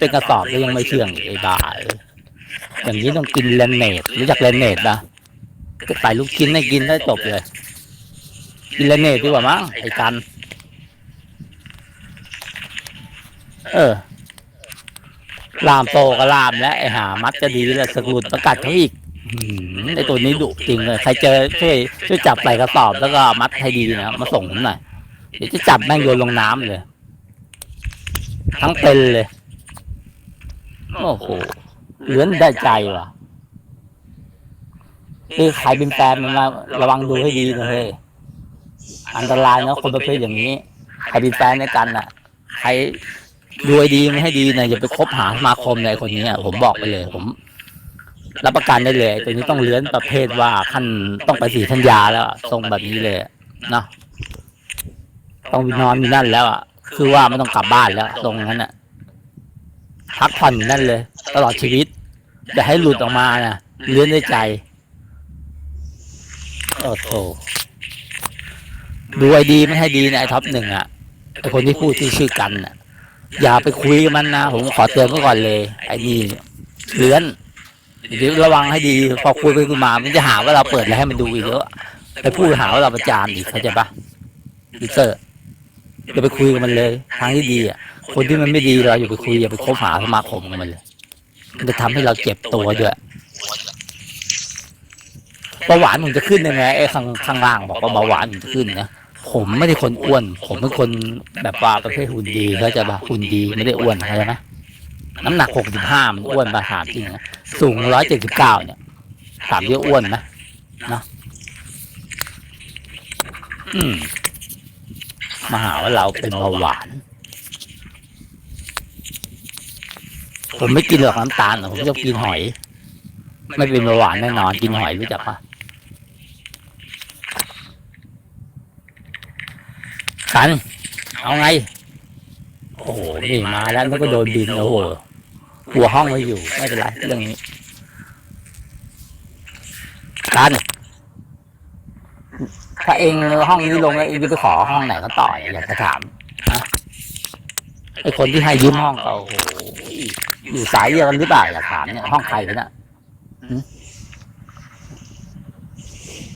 เป็นกระสอบก็ยังไม่เชื่องไอ้บ้าอย่างนี้ต้องกินเลนเนตรู้จักเลนเนตปะก็ใส่ลูกชิ้นให้กินได้จบเลย กินเลนเนตดีกว่ามั้งไอ้กัน เออลามโตก็ลามแล้วไอ้หามัดจะดีแล้วสกุลประกาศเขาอีกไอ้ตัวนี้ดุจริงเลยใครเจอช่วยช่วยจับใส่กระสอบแล้วก็มัดให้ดีนะมาส่งผมหน่อยเดี๋ยวจะจับแม่งโยนลงน้ำเลย ทั้งเป็นเลย โอ้โหเหลือนได้ใจว่ะคือใครเป็นแฟนมันมาระวังดูให้ดีนะเฮ้ยอันตรายนะคนประเภทอย่างนี้ใครเป็นแฟนในกันน่ะ ใครดูให้ดีไม่ให้ดีนะอย่าไปคบหาสมาคมในคนนี้อะผมบอกไปเลย ผม รับประกันได้เลยตัวนี้ต้องเลื้อนประเภทว่าขั้นต้องไปสีทัญญาแล้วอะทรงแบบนี้เลยเนาะต้องนอนอยู่นั่นแล้วอะคือว่าไม่ต้องกลับบ้านแล้ว ตรงนั้นอะ พักผ่อนอยู่นั่นเลย ตลอดชีวิตอย่าให้หลุดออกมานะเลื้อนในใจโอ้โหดูไอดีไม่ให้ดีนะไอท็อปหนึ่งอะไอคนที่พูดที่ชื่อกันอะ อย่าไปคุยกับมันนะผมขอเตือนไว้ก่อนเลย ไอ้นี่เลื้อนเดี๋ยวระวังให้ดี พอคุยไปคุยมา มันจะหาว่าเราเปิดอะไรให้มันดูอีกแล้วไปพูดหาว่าเราประจานอีกเข้าใจปะดิเตอร์อย่าไปคุยกับมันเลย ทางที่ดีอะ คนที่มันไม่ดีเราอย่าไปคุยอย่าไปคบหาสมาคมกับมันเลยมันจะทำให้เราเจ็บตัวด้วยเบาหวานมันจะขึ้นยังไงไอ้ข้างข้างล่างบอกว่าเบาหวานมันจะขึ้นนะผมไม่ได้คนอ้วน ผมเป็นคนแบบว่าประเภทหุ่นดีเขาใจะปะหุ่นดีไม่ได้อ้วนเข้าใจไหมน้ำหนักหกสิบห้ามันอ้วนมาถามจริงนะสูงร้อยเจ็ดสิบเก้าเนี่ยถามเยอะอ้วนไหมเนาะอืมมาหาว่าเราเป็นเบาหวาน ผมไม่กินหรอกน้ำตาลหรอกผมชอบกินหอย ไม่เป็นเบาหวานแน่นอน กินหอยรู้จักปะกัน เอาไง โอ้โห นี่มาแล้วแล้วก็โดนบินโอ้โหหัวห้องไว้อยู่ ไม่เป็นไรเรื่องนี้กันถ้าเองห้องนี้ลงแล้วเองจะไปขอห้องไหนก็ต่ออยากจะถามนะไอคนที่ให้ยืมห้องก็โอ้โห อยู่สายเดียวกันหรือเปล่าอยากถามเนี่ยห้องใครเนี่ย